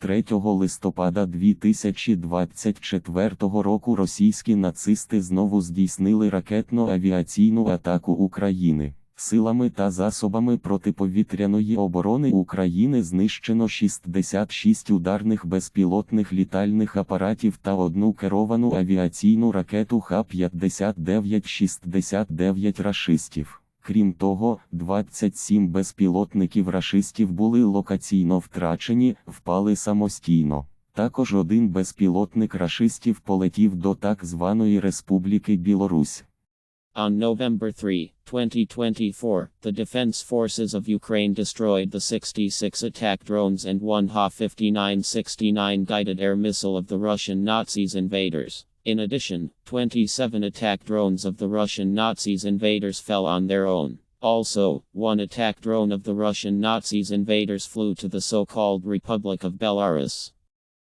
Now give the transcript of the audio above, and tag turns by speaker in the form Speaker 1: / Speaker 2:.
Speaker 1: 3 листопада 2024 року російські нацисти знову здійснили ракетно-авіаційну атаку України. Силами та засобами протиповітряної оборони України знищено 66 ударних безпілотних літальних апаратів та одну керовану авіаційну ракету Х-59-69 рашистів. Крім того, 27 безпілотників рашистів були локаційно втрачені, впали самостійно. Також один безпілотник рашистів полетів до так званої Республіки Білорусь.
Speaker 2: On November 3, 2024, the Defense Forces of Ukraine destroyed the 66 attack drones and one Ha-5969 guided air missile of the Russian Nazis invaders. In addition, 27 attack drones of the Russian Nazis invaders fell on their own. Also, one attack drone of the Russian Nazis invaders flew to the so-called Republic of Belarus.